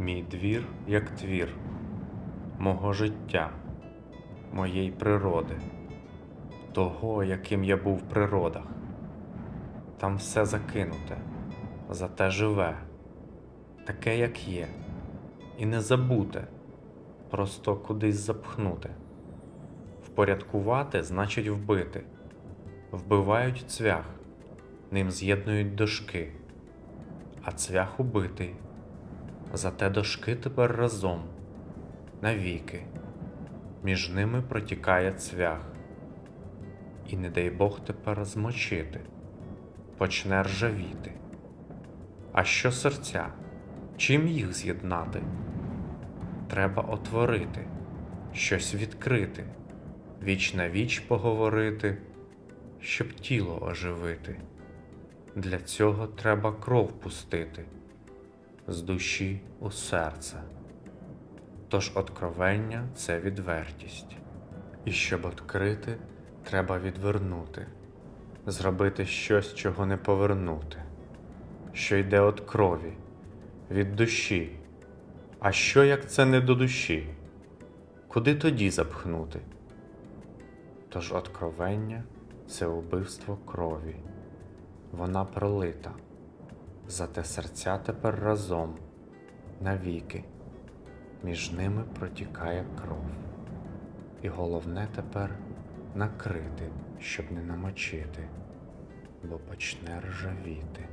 Мій двір, як твір мого життя, моєї природи, того, яким я був в природах. Там все закинуте, зате живе, таке, як є, і не забуте, просто кудись запхнути. Впорядкувати значить вбити, вбивають цвях, ним з'єднують дошки, а цвях убитий. Зате дошки тепер разом, навіки, між ними протікає цвях. І не дай Бог тепер змочити, почне ржавіти. А що серця? Чим їх з'єднати? Треба отворити, щось відкрити, віч на віч поговорити, щоб тіло оживити. Для цього треба кров пустити з душі у серце. Тож откровення це відвертість. І щоб відкрити, треба відвернути, зробити щось, чого не повернути, що йде від крові, від душі. А що як це не до душі? Куди тоді запхнути? Тож откровення це убивство крові, вона пролита. Зате серця тепер разом навіки, між ними протікає кров. І головне тепер накрити, щоб не намочити, бо почне ржавіти.